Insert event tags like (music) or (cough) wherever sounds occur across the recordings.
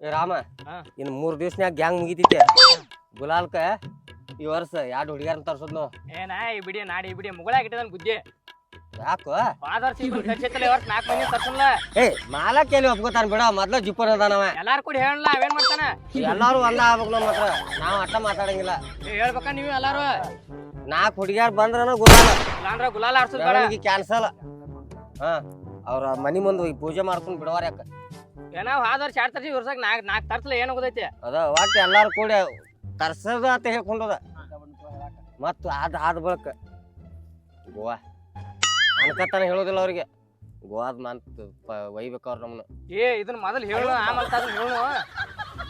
ಏ ರಾಮ. ಇನ್ ಮೂರ್ ದಿವ್ಸನ್ಯಾಗ ಗ್ಯಾಂಗ್ ಮುಗಿತೈತೆ. ಗುಲಾಲ್ಕ ಈ ವರ್ಷ ಎರಡು ಹುಡುಗಿಯರ್ನ ತರ್ಸೋದ್ ನಾವು ಏನ ಈ ಬಿಡಿ ನಾಡಿ ಈ ಬಿಡಿ ಮುಗಳಾಗ ಇಟ್ಟದನ್ ಬುದ್ಧಿ ಯಾಕೋ? ಇವತ್ತು ನಾಲ್ಕು ಮಂದಿ ತರ್ಸಲ್ಲ ಏ ಮಾಲಕ್ ಎಲ್ಲಿ ಒಪ್ಕೋತಾನ ಬಿಡ ಮೊದ್ಲ ಜಿಪ್ಪನ್ ಅದಾನವ ಎಲ್ಲಾರು ಕೂಡ ಹೇಳಲ್ಲ ಅವೇನ್ ಮಾಡ್ತಾನ? ಎಲ್ಲಾರು ಒಂದ ಆಗ್ಬೇಕು ನಮ್ಮ ಹತ್ರ. ನಾವ್ ಅಟ್ಟ ಮಾತಾಡಂಗಿಲ್ಲ. ಏ, ಹೇಳ್ಬೇಕ ನೀವು ಎಲ್ಲಾರು? ನಾಲ್ಕು ಹುಡುಗಿಯರ್ ಬಂದ್ರನ ಗುಲಾಲ. ಇಲ್ಲಾಂದ್ರ ಗುಲಾಲ ಆಡ್ಸೋದ್ ಬೇಡ. ಕ್ಯಾನ್ಸಲ್ ಹಾ ಅವ್ರ ಮನಿ ಮುಂದೆ ಹೋಗಿ ಪೂಜೆ ಮಾಡ್ಕೊಂಡ್ ಬಿಡವಾರ ಯಾಕ? ಏನೋ ಫಾದರ್ ಶಾರ್ಟ್ ತರ್ಸಿ ವರ್ಷಕ್ಕೆ ನಾಲ್ಕು ನಾಲ್ಕು ತರ್ಸಲ ಏನು ಗೊತ್ತೈತಿ ಅದ ಒಟ್ಟು ಎಲ್ಲಾರು ಕೂಡಿ ತರ್ಸದ ಅಂತ ಹೇಳ್ಕೊಂಡದ. ಮತ್ತ ಅದ್ ಆದ ಬಳಕ. ಗೋವಾ ಅನ್ಕತಾನ ಹೇಳೋದಿಲ್ಲ ಅವ್ರಿಗೆ. ಗೋವಾದ ಮಂತ್ ಒಯ್ಬೇಕು ಅವ್ರು ನಮ್ಮನ್ನ ಏ ಇದನ್ನ ಮೊದಲು ಹೇಳು ಆಮೇಲೆ ಅದನ್ನ ಹೇಳು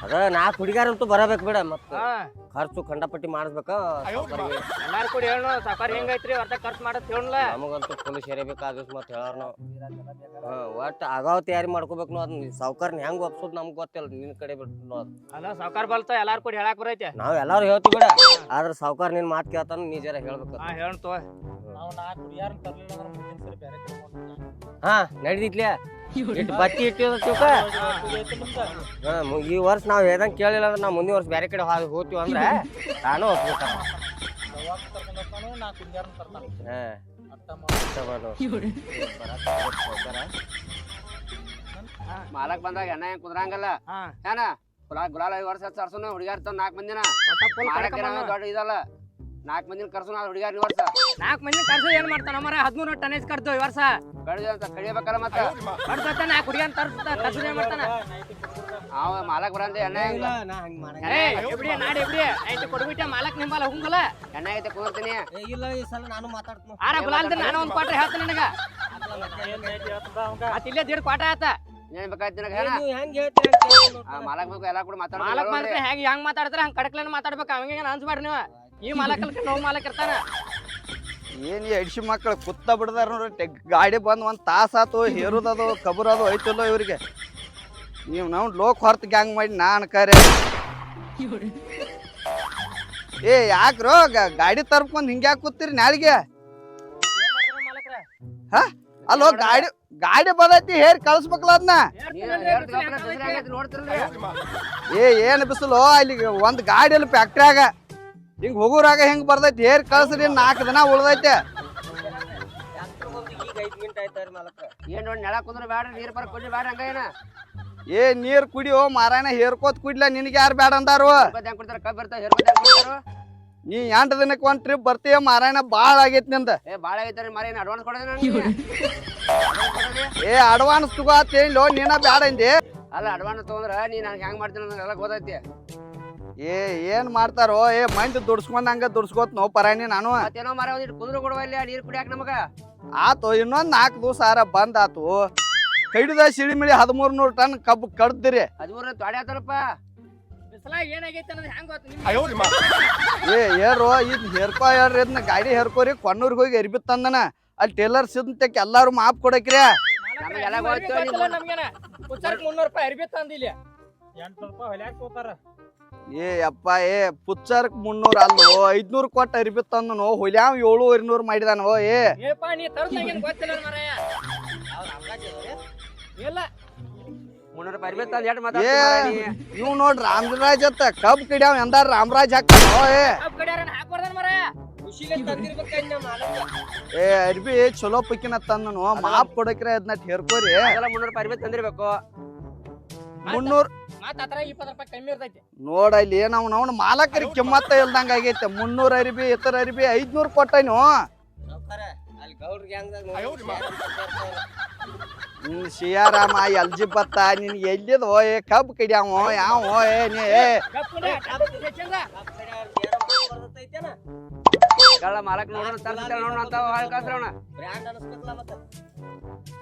ಅದ ನಾಲ್ಕು ಹುಡುಗಾರಂತೂ ಬರಬೇಕು ಬಿಡ ಮತ್ತ ಹಾ. ಖರ್ಚು ಖಂಡಪಟ್ಟಿ ಮಾಡಿಸ್ಬೇಕ. ಎಲ್ಲಾರು ಕೂಡ ಹೇಳು ಸಾಕಾರ ಹೆಂಗೈತ್ರಿ ಅರ್ಧ ಖರ್ಚು ಮಾಡತ್ ಹೇಳಲ್ಲ ನಮಗಂತೂ ಫುಲ್ ಸೇರಬೇಕಾದ ಮತ್ತೆ ಹೇಳಾರ ನಾವು. ಹಾ ಒಟ್ಟು ಆಗಾವ್ ತಯಾರಿ ಮಾಡ್ಕೋಬೇಕು ನಾವು ಅದನ್ನ ಸಾವ್ಕಾರ್ನ ಹೆಂಗ್ ಒಪ್ಸೋದು ನಮ್ಗೆ ಗೊತ್ತಿಲ್ಲ ನಿನ್ ಕಡೆ ಬಿಟ್ಟು ನಾವು ಅದ್. ಅಲ್ಲ ಸಾವುಕಾರ ಬಲ್ತ ಎಲ್ಲಾರು ಕೂಡ ಹೇಳಕ್ ಬರೈತೆ. ನಾವ್ ಎಲ್ಲಾರು ಹೇಳ್ತೀವಿ ಬಿಡ. ಆದ್ರೆ ಸಾವ್ಕಾರ ನಿನ್ ಮಾತ್ ಕೇಳ್ತಾನ ನೀ ಜರ ಹೇಳ್ಬೇಕು ಹಾ ಹೇಳು ತೋ. ನಾವು ನಾಲ್ಕು ಹುಡುಗಿಯಾರನ್ನ ತರ್ಲಿಲ್ಲ ಅಂದ್ರೆ ಮುಂದಿನ ಸರಿ ಬೇರೆ ಕಡೆ ಹೋಗ್ತೀವಿ. ಹಾ ನಡಿದಿತ್ಲೆ. ಇಟ್ಟು ಬತ್ತಿ ಇಟ್ಟಿದ ತಿಳ್ಕ ಈ ವರ್ಷ ನಾವು ಹೇಳ್ದಂಗ್ ಕೇಳಿಲ್ಲ ಅಂದ್ರೆ ನಾವು ಮುಂದಿನ ವರ್ಷ ಬೇರೆ ಕಡೆ ಹೋ- ಹೋಗ್ತೀವಿ ಅಂದ್ರೆ ನಾನು ಮಾಡು. ಮಾಲಕ್ ಬಂದಾಗ ಎಣ್ಣ ಹೆಂಗ್ ಕುದ್ರಂಗಲ್ಲ? ಏನ? ಗುಲಾ ಗುಲಾಲ್ ಐದು ವರ್ಷ ಸರ್ಸೋನು ಹುಡುಗಾರ್ ತಂದ್ ನಾಲ್ಕು ಮಂದಿನ. ದೊಡ್ಡ ಇದಲ್ಲ. ನಾಲ್ಕು ಮಂದಿನ ಕರ್ಸು ನಾವು ಹುಡುಗಾರ್ ಈ ವರ್ಷ. ನಾಲ್ಕು ಮಂದಿ ಕರ್ಸೋ ಏನ್ ಮಾಡ್ತಾನ ಮರ ಹದಿಮೂರು ಟನೇಜ್ ಕರ್ದು ಈ ವರ್ಷ. ಕಡಿದ ಕಡಿಬೇಕಲ್ಲ ಮತ್ತ? ಕರ್ದತ್ತ ನಾಲ್ಕು ಹುಡುಗಿಯನ್ ತರ್ಸ ಏನ್ ಮಾಡ್ತಾನ. ಅವ ಮಾಲಕ್ ಬರಂದೆ ಎಣ್ಣೆ ಎಬ್ಡಿ ನಾಡಿ ಎಬ್ಡಿ ಐತಿ ಕೊಡ್ಬಿಟ್ಟೆ ಮಾಲಕ್ ನಿಂಬಲ್ಲ ಹುಂಗಲ್ಲ ಎಣ್ಣೆ ಐತೆ ಕೊಡ್ತೀನಿ ಇಲ್ಲ ಈ ಸಲ ನಾನು ಮಾತಾಡ್ತೀನಿ. ಆರ ಗುಲಾಲ್ ನಾನು ಒಂದ್ ಕ್ವಾಟ್ರ್ ಹೇಳ್ತೀನಿ ನನಗ. ಇಲ್ಲೇ ದೇಡ್ ಕ್ವಾಟ ಆತ. ಏನ್ ಬೇಕಾಯ್ತು ನಿನಗ ಹೆಂಗ್ ಮಾಲಕ್ ಬೇಕು ಎಲ್ಲಾ ಕೂಡ ಮಾಲಕ್ ಮಾತಾಡ್ತಾರೆ ಮಾತ್ರ ಹೆಂಗ್ ಹೆಂಗ್ ಮಾತಾಡ್ತಾರ ಹಂಗ್ ಕಡಕ್ಲೇನ ಮಾತಾಡ್ಬೇಕು ಅವಂಗ ನೀವ್. ನೀವು ಈ ಮಾಲಕಲ್ಕ ನೋವು ಮಾಲಕ್ ಇರ್ತಾನ ಏನ್ ಈ ಅಡಿಸಿ ಮಕ್ಕಳು ಕುತ್ತ ಬಿಡದಾರ ನೋಡ್ರಿ ಟೆಗ್ ಗಾಡಿ ಬಂದ್ ಒಂದ್ ತಾಸ ಆತು ಹೇರುದದು ಅದು ಐತಲ್ಲೋ ಇವ್ರಿಗೆ. ನೀವು ನಾವ್ ಲೋಕ್ ಹೊರತು ಗ್ಯಾಂಗ್ ಮಾಡಿ ನಾ ಅನ್ಕಾರೆ ಏ ಯಾಕ್ರೋ ಗ- ಗಾಡಿ ತರ್ಕೊಂಡ್ ಹಿಂಗ್ಯಾ ಕೂತೀರಿ ನಾಳಿಗೆ? ಅಲ್ಲೋ ಗಾಡಿ ಗಾಡಿ ಬದೈತಿ ಹೇರ್ ಕಳ್ಸ್ಬೇಕಲ್ಲ ಅದನ್ನ ಏ ಏನ್ ಬಿಸಿಲು? ಅಲ್ಲಿ ಒಂದ್ ಗಾಡಿ ಅಲ್ಲಿ ಫ್ಯಾಕ್ಟ್ರಿಯಾಗ ಹಿಂಗ್ ಹೋಗೋರಾಗ ಹೆಂಗ್ ಬರ್ದೈತಿ ಹೇರ್ ಕಳ್ಸ್ರಿ ನಾಲ್ಕು ದಿನ ಉಳ್ದೈತೆ. ಏನ್ ನೋಡಿ ನೆಲ ಕುಂದ್ರ ಬ್ಯಾಡ ನೀರ್ ಬರ ಕುಡಿ ಬೇಡ ಹಂಗ ಏನ? ಏ ನೀರ್ ಕುಡಿಯೋ ಮಾರಾಯಣ ಹೇರ್ಕೋತ್ ಕುಡ್ಲ ನಿನಗೆ ಯಾರು ಬೇಡ ಅಂದಾರು? ಹೆಂಗ್ ಕೊಡ್ತಾರ? ಕಬ್ಬ್ ಬರ್ತಾವ ಕೊಡ್ತಾರ? ನೀ ಎಂಟು ದಿನಕ್ಕೆ ಒಂದ್ ಟ್ರಿಪ್ ಬರ್ತೀಯ ಮಾರಾಯಣ ಬಾಳ ಆಗೈತಿ ನಿಂದ. ಏ ಬಾಳ ಆಗೈತಿ ಮಾರಾಯಣ ಅಡ್ವಾನ್ಸ್ ಕೊಡೋದೇ ಏ ಅಡ್ವಾನ್ಸ್ ತಗೋ ಅಂತ ಹೇಳಿ ನೀನ ಬೇಡ ಅಂದಿ. ಅಲ್ಲ ಅಡ್ವಾನ್ಸ್ ತಗೊಂಡ್ರ ನೀ ನನಗೆ ಹೆಂಗ್ ಮಾಡ್ತೀನಿ ನನಗೆಲ್ಲ ಗೊತ್ತೈತಿ. ಏ ಏನ್ ಮಾಡ್ತಾರೋ? ಏ ಮಂದಿ ದುಡ್ಸ್ಕೊಂಡ್ ಹಂಗ ದುಡ್ಸ್ಕೋತ್ ನೋ ಪರಾಣಿ ನಾನು. ಮತ್ತೇನೋ ಮರ ಒಂದಿಟ್ಟು ಕುಂದ್ರು ಕೊಡುವ ಇಲ್ಲಿ ನೀರ್ ಕುಡಿಯಾಕ ನಮಗ. ಆತು ಇನ್ನೊಂದ್ ನಾಲ್ಕು ದಿವಸ ಆರ ಬಂದ್ ಆತು ಕಡಿದ ಸಿಡಿಮಿಡಿ ಹದಿಮೂರ್ ನೂರು ಟನ್ ಕಬ್ಬು ಕಡ್ದಿರಿ. ಹದಿಮೂರ ಆತಾರಪ್ಪ. ನಿಮ್ಗೆ? ಏ ಏರ್ರೋ ಇದ್ ಹೇರ್ಕೋ ಹೇಳ್ರಿ ಇದನ್ನ ಗಾಡಿ ಹೇರ್ಕೋರಿ ಕೊಣ್ಣೂರ್ಗೆ ಹೋಗಿ ಎರಿಬಿ ತಂದನ. ಅಲ್ಲಿ ಟೇಲರ್ ಸಿದ್ತಕ್ ಎಲ್ಲಾರು ಮಾಪ್ ಕೊಡಕ್ರಿ. ನಮಗೆಲ್ಲ ಗೊತ್ತು, ಮುನ್ನೂರು ರೂಪಾಯಿ ಅರ್ಬಿ ತಂದಿಲ್ಲ ಎಂಟ್ ರೂಪಾಯಿ ಹೊಲ್ಯಾಕ್ ತಗೋತಾರ. ಏ ಅಪ್ಪ ಏ ಪುಚ್ಚರ್ಕ್ ಮುನ್ನೂರ ಅಲ್ಲೋ ಐದ್ನೂರ್ ಕೊಟ್ಟ ಅರ್ಬಿ ತಂದನು ಹೊಲ್ಯಾವ್ ಏಳು ನೂರ್ ಮಾಡಿದಾನೋ ಏ? ಏಪ್ಪ ನೀ ಗೊತ್ತಿಲ್ಲ ಮರಯ್ಯ ಇಲ್ಲ. ಇವ್ ನೋಡ್ ರಾಮರಾಜ್ ಅತ್ತ ಕಬ್ ಕಡಿಯಾವ್ ಎಂದಾರ ರಾಮರಾಜ್ ಹಾಕ್ತಾನೋ ಏ? ಏ ಅರ್ಬಿ ಚಲೋ ಪಕ್ಕಿನ ತಂದನು ಮಾಪ್ ಕೊಡಕ್ರೆ ಅದನ್ನ ಹೇರ್ಕೋರಿ ಮುನ್ನೂರ ರೂಪಾಯಿ ತಂದಿರ್ಬೇಕು. ಮುನ್ನೂರ್ ಇಪ್ಪತ್ತು ರೂಪಾಯಿ ಕಮ್ಮಿ ಇರ್ತೈತಿ. ನೋಡ ಇಲ್ಲಿ ಏನವನ ಅವ್ನ ಮಾಲಕರಿ ಮಾಲಕರಿಗೆ ಕಿಮ್ಮತ್ತ ಇಲ್ದಂಗ ಆಗೈತೆ. ಮುನ್ನೂರ್ ಅರಿಬಿ ಎತ್ತರ ಅರಿಬಿ ಐದ್ನೂರ್ ಕೊಟ್ಟನು ನಿನ್. ಶಿಯಾರಾಮ ಎಲ್ಜಿ ಬತ್ತ ನಿನ್ ಎಲ್ಲಿದ ಓಯ್ ಕಬ್ ಕಡಿಯಾವ ಯಾವ ನೀ? ಮಾಲಕ್ ನೋಡೋಣ ನೋಡೋಣ ಅಂತ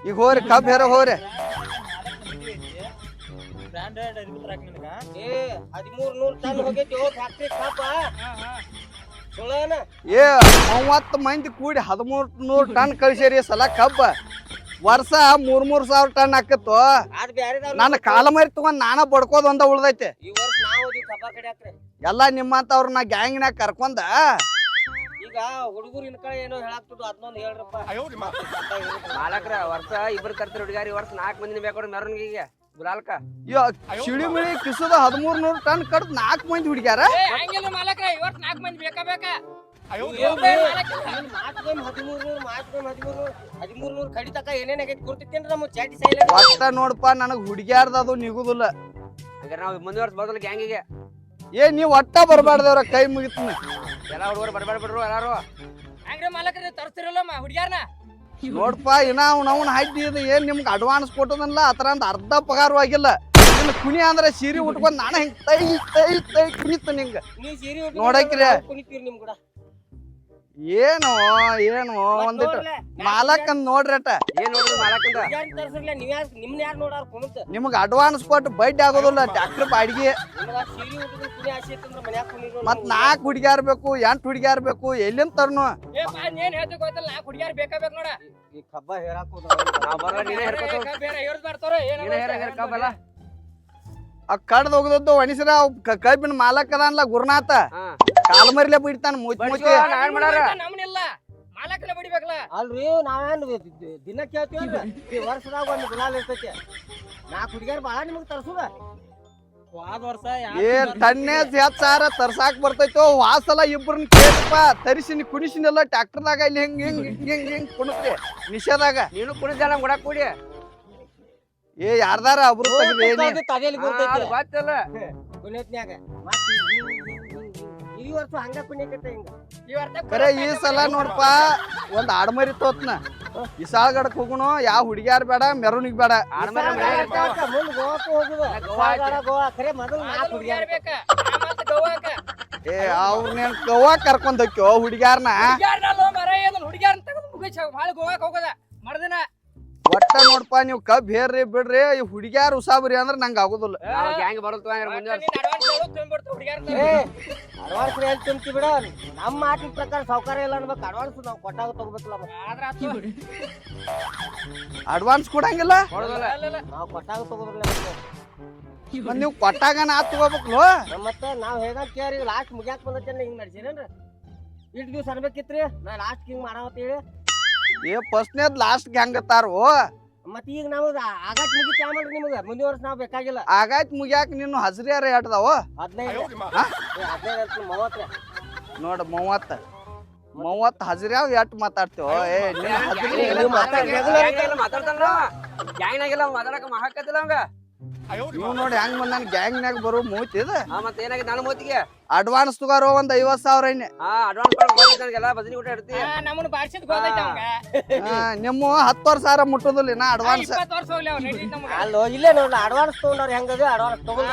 ಈಗ ಹೋರಿ ಕಬ್ ಹೇರ. ಹೋರಿ ನಿನಗ? ಏ ಹದಿಮೂರ್ ನೂರ್ ಟನ್ ಹೋಗೈತಿ ಫ್ಯಾಕ್ಟ್ರಿ ಪಾಪ ಸುಳ್ಳೇನ ಏ ಮೂವತ್ತು ಮಂದಿ ಕೂಡಿ ಹದಿಮೂರ್ ನೂರ್ ಟನ್ ಕಳಿಸ್ಯಾರಿ ಸಲ ಕಬ್ಬ. ವರ್ಷ ಮೂರ್ ಮೂರ್ ಸಾವಿರ ಟನ್ ಹಾಕತ್ತು ಅದ್ ಬ್ಯಾರೆ ನನ್ನ ಕಾಲ ಮರಿ ತಗೊಂಡ್ ನಾನ ಬಡ್ಕೋದ್ ಒಂದ ಉಳ್ದೈತೆ. ಈ ವರ್ಷ ನಾವು ಹೋಗಿ ಕಬ್ಬ ಕಡಿಯಾಕ್ರಿ ಎಲ್ಲಾ ನಿಮ್ಮಂತವ್ರ ನಾ ಗ್ಯಾಂಗ್ನ್ಯಾಗ ಕರ್ಕೊಂಡ. ಈಗ ಹುಡುಗರು ಇನ್ ಕಡೆ ಏನೋ ಹೇಳಾಕ್ತದ ಅದನ್ನೊಂದು ಹೇಳ್ರಪ್ಪ. ಮಾಲಕ್ರ ವರ್ಷ ಇಬ್ರು ಕರ್ತಾರೆ ಹುಡುಗಾರಿ ವರ್ಷ ನಾಲ್ಕು ಮಂದಿನ ಬೇಕು ಮೆರವಣಿಗೆಗೆ? ಗುಲಾಲ್ಕ ಚಿಳಿ ಮಿಳಿ ಕಿಸದ ಹದಿಮೂರ್ ನೂರು ಟನ್ ಕಡ್ದು ನಾಲ್ಕು ಮಂದಿ ಹುಡುಗ್ಯಾರ? ಏ ಹಂಗಿಲ್ಲ ಮಾಲಕ ಇವತ್ತು ನಾಲ್ಕು ಮಂದಿ ಬೇಕಾ ಬೇಕಾ? ಮಾತ್ಕೊಮ್ ಹದಿಮೂರ್ ನೂರು ಮಾತ್ಕೊಮ್ ಹದಿಮೂರ್ ನೂರ್ ಹದಿಮೂರ್ ನೂರ್ ಕಡಿತಕ ಏನೇನ್ ಆಗೈತಿ ಗುರ್ತೈತೇನ್ರಿ ನಮ್ಮ ಚಾಟಿ ಸೈಲೆಂಟ್ ಒಟ್ಟ ನೋಡಪ್ಪ ನನಗ್ ಹುಡುಗ್ಯಾರ್ದ ಅದು ನಿಗುದಿಲ್ಲ. ಹಂಗಾರೆ ನಾವು ಮುಂದಿನ ವರ್ಷ ಬದಲು ಗ್ಯಾಂಗಿಗೆ. ಏ ನೀವ್ ಒಟ್ಟ ಬರ್ಬಾರ್ದವ್ರ ಕೈ ಮುಗಿತ್ನ. ಎಲ್ಲ ಹುಡುಗರು ಬಡಬೇಡ ಬಿಡ್ರು ಎಲ್ಲಾರು. ಹಂಗ್ರಿ ಮಾಲಕ್ರ ತರ್ಸ್ತಿರಲ್ಲ ಹುಡುಗ್ಯಾರನ? ನೋಡ್ಪ ಇನ್ನ ಅವ್ನ ಅವ್ನ ಹಡ್ಡಿ ಇದು ಏನ್ ನಿಮ್ಗೆ ಅಡ್ವಾನ್ಸ್ ಕೊಟ್ಟದಲ್ಲ ಆತರ ಅಂತ ಅರ್ಧ ಪಗಾರವಾಗಿಲ್ಲ ಇನ್ನು ಕುಣಿ ಅಂದ್ರೆ ಸೀರೆ ಉಟ್ಕೊಂಡು ನಾನು ಹಿಂಗ್ ತೈ ತೈ ತೈ ಕುಣಿತ ನಿಂಗ. ನೋಡಕ್ರಿ. ಕುಣಿತೀರಿ ನಿಮ್ ಕೂಡ. ಏನು ಏನು ಒಂದಿಟ್ಟು ಮಾಲಕ್ ಅಂತ ನೋಡ್ರಟ ಏನ್ ಮಾಲಕಂದ? ಯಾರು ಯಾರು ನಿಮ್ನ ಯಾರು ನೋಡಾರ ಕುಣಿತ ನಿಮ್ಗೆ ಅಡ್ವಾನ್ಸ್ ಕೊಟ್ಟು ಬಡ್ಡಿ ಆಗೋದಿಲ್ಲ ಡಾಕ್ಟರ್ ಬಾಡಿಗೆ ಮತ್ ನಾಲ್ಕು ಹುಡುಗ್ಯಾರ್ ಬೇಕು ಎಂಟು ಹುಡುಗ್ಯಾರ್ ಬೇಕು ಎಲ್ಲಿಂದ ತರ್ನು? ಏನ್ ಹೇಳ್ತಿ ಗೊತ್ತಲ್ಲ ನಾಲ್ಕು ಹುಡುಗ್ಯಾರ ಬೇಕಾ ಬೇಕು ನೋಡ. ಈ ಕಬ್ಬ ಹೇರಾಕೋದು ನಾವ್ ಬರಲ್ಲ ನೀನೇ ಹೇರ್ಕೊತ ಬೇರೆ ಇವ್ರದ್ ಬರ್ತಾರ ನೀನೇ ಹೇರ ಹೇರ್ಕಬಲ್ಲ ಆ ಕಡ್ದ ಹೋಗದದ್ದು ಒಣಸಿರ ಕಬ್ಬಿನ ಮಾಲಕ್ ಅದಾನಲ್ಲ ಗುರುನಾಥ. ಹಾ. ಕಾಲ್ಮರಿಲೆ ಬಿಡ್ತಾನ ಮಾಡಾರ? ನಮ್ನಿಲ್ಲ. ಮಾಲಕನ ಬಡಿಬೇಕಲ್ಲ. ಅಲ್ರಿ ನಾವೇನ್ ದಿನ ಕೇಳ್ತೀವಿ ವರ್ಷದಾಗ ಒಂದು ಗುಲಾಲ್ ಇರ್ತೈತಿ. ನಾ ಹುಡುಗಿಯರ್ ಬಾಳ ನಿಮಗ್ ತರ್ಸುದ. ಹೋದ ವರ್ಷ ಏ ತನ್ನೇ ಹೆಚ್ಚ ಸಾರ ತರ್ಸಾಕ್ ಬರ್ತೈತೋ ವಾಸಲ ಇಬ್ರನ್ನ ಕೇಳಪ್ಪ ತರಿಸಿನಿ ಕುಣಿಸಿನೆಲ್ಲ ಟ್ಯಾಕ್ಟರ್ದಾಗ ಇಲ್ಲಿ ಹಿಂಗ್ ಹಿಂಗ್ ಹಿಂಗ್ ಹಿಂಗ್ ಕುಣಿಸ್ರಿ ನಿಷೇಧಾಗ. ನೀನು ಕುಣಿದ ನಮ್ ಕೂಡ ಕೂಡಿ. ಏ ಯಾರ್ದಾರ ಒಬ್ರು ಬರ್ತೈತಿ ಗೊತ್ತಲ್ಲ. ಈ. ಈ ವರ್ಷ ಹಂಗ ಹಿಂಗ. ಈ ವರ್ಷ ಕರೆ ಈ ಸಲ ನೋಡಪ್ಪ ಒಂದ್ ಆಡ್ಮರಿ ತೋತ್ನ. ಇಸಾಳ್ಗಡಕ್ ಹೋಗುನು ಯಾವ ಹುಡುಗ್ಯಾರ ಬೇಡ ಮೆರವಣಿಗೆ ಬೇಡ. ಮುಂದ್ ಗೋವಾಕ್ ಹೋಗುದ. ಗೋವಾ ಐತಿ. ಸಾಗರ ಮೊದಲು ನಾಲ್ಕು ಹುಡುಗ್ಯಾರ ಹುಡುಗಿಯರ್ ಬೇಕಾ. ಮತ್ತ ಗವಾಕ. ಏ ಅವ್ರನ್ನ ಗೋವಾ ಕರ್ಕೊಂಡ್ ಹೋಗ್ಯೋ ಹುಡುಗ್ಯಾರ್ನ? ಹುಡುಗಿಯಾರ ಭಾಳ ಗೋವಾಕ್ ಹೋಗೋದ. ಒಟ್ಟ ನೋಡ್ಪ ನೀವು ಕಬ್ ಹೇರ್ರಿ ಬಿಡ್ರಿ ಈ ಹುಡುಗ್ಯಾರ ಉಸಾಬ್ರಿ ಅಂದ್ರೆ ನಂಗೆ ಆಗುದಿಲ್ಲ. ಹಂಗಾರೆ ಮುಂದಿನ ವರ್ಷ ಅಡ್ವಾನ್ಸ್ ತುಂಬ್ತಿ ಬಿಡ. ನಮ್ಮ ಮಾತಿನ ಪ್ರಕಾರ ಸೌಕರ್ಯ ಇಲ್ಲ ಅನ್ಬೇಕು ಅಡ್ವಾನ್ಸ್ ನಾವು ಕೊಟ್ಟಾಗ ತಗೋಬೇಕಲ್ಲ. ಅಡ್ವಾನ್ಸ್ ಕೊಡಂಗಿಲ್ಲ? ನಾವು ಕೊಟ್ಟಾಗ ತಗೋಬೇಕಲ್ಲ ಮತ್ತೆ. ನೀವು ಕೊಟ್ಟಾಗ ನಾ ತಗೋಬೇಕಲ್ವ ಮತ್ತೆ ನಾವ್ ಹೇಗ ಕೇರಿ ಲಾಸ್ಟ್ ಮುಗ್ಯಾಕ್ ಬಂದೈತೆ ಹಿಂಗ್ ನಡ್ಸಿರೇನ್ರಿ? ಇಟ್ ದಿವ್ಸ ಅನ್ಬೇಕಿತ್ರಿ? ನಾ ಲಾಸ್ಟ್ ಹಿಂಗ್ ಮಾಡಾವತ್ತೇಳಿ ಏ ಫಸ್ಟ್ನೇದ್ ಲಾಸ್ಟ್ ಹೆಂಗತ್ತಾರು ಮತ್ ಈಗ ನಾವು ಆಗಾಟ್ ಮುಗಿತ ಆಮೇಲೆ ನಿಮ್ಗೆ? ಮುಂದಿನ ವರ್ಷ ನಾವು ಬೇಕಾಗಿಲ್ಲ. ಆಗಾಯ್ತು ಮುಗ್ಯಾಕ ನೀನು ಹಸ್ರಿಯಾರ ಎಟ್ದಾವ ಹದಿನೈದು? ಹದಿನೈದು ಮೂವತ್ತ ನೋಡ ಮೂವತ್ತ. ಮೂವತ್ತು ಹಸ್ರ್ಯಾವ ಎಟ್ ಮಾತಾಡ್ತೇವ? ಏ ನಿನ್ನ ಹಸ್ರಿ ಏ, ಏನ್ ನೀವು ಮಾತಾಡ್- ಮಾತಾಡ್- ಮಾತಾಡ್ತಾನ ಮಾತಾಡಕ ಮಹಾಕತ್ತಿಲ್ಲ ಅವಂಗ? ಇವ್ ನೋಡಿ ಹೆಂಗ್ ಬಂದಾನ ಗ್ಯಾಂಗ್ನ್ಯಾಗ ಬರೋ ಮೂತಿ ಇದ. ಹಾ ಮತ್ತೆ ಏನಾಗಿದೆ ನಾನು ಮೂತಿಗೆ? ಅಡ್ವಾನ್ಸ್ ತಗೋರೋ ಒಂದ್ ಐವತ್ ಸಾವಿರ ಹಾ ಅಡ್ವಾನ್ಸ್ ಕೊಡ್ಬೇಕು ನನಗೆಲ್ಲ ಬದನಿ ಊಟ ಇಡ್ತಿ ಆ, ನಮ್ಮನ್ನ ಬಾರ್ಸಿದ್ ಗೊತ್ತೈತೆ ಅವಂಗ ಹಾ, ನಿಮ್ಮ ಹತ್ತುವರೆ ಸಾವಿರ ಮುಟ್ಟುದಿಲ್ಲ ನಾ ಅಡ್ವಾನ್ಸ್ ಇಪ್ಪತ್ತು ವರ್ಷ ಹೋಗ್ಲಿ ಅವ್ನು ನಡೀತ್ ನಮ್ಗ. ಅಲ್ಲೋ ಇಲ್ಲೇ ನೋಡ್ಲ ಅಡ್ವಾನ್ಸ್ ತಗೊಂಡವ್ರ ಹೆಂಗದ ಅಡ್ವಾನ್ಸ್ ತಗೊಂಡ